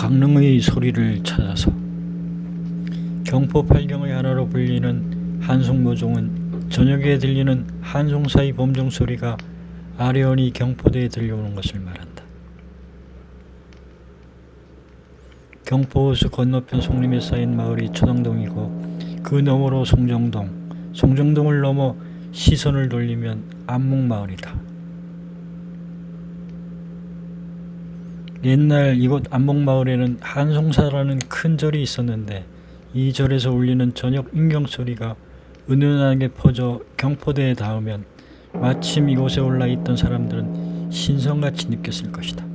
강릉의 소리를 찾아서 경포 팔경의 하나로 불리는 한송모종은 저녁에 들리는 한송사의 범종 소리가 아련히 경포대에 들려오는 것을 말한다. 경포호수 건너편 송림에 쌓인 마을이 초당동이고 그 너머로 송정동, 송정동을 넘어 시선을 돌리면 안목마을이다. 옛날 이곳 안목마을에는 한송사라는 큰 절이 있었는데 이 절에서 울리는 저녁 인경 소리가 은은하게 퍼져 경포대에 닿으면 마침 이곳에 올라 있던 사람들은 신성같이 느꼈을 것이다.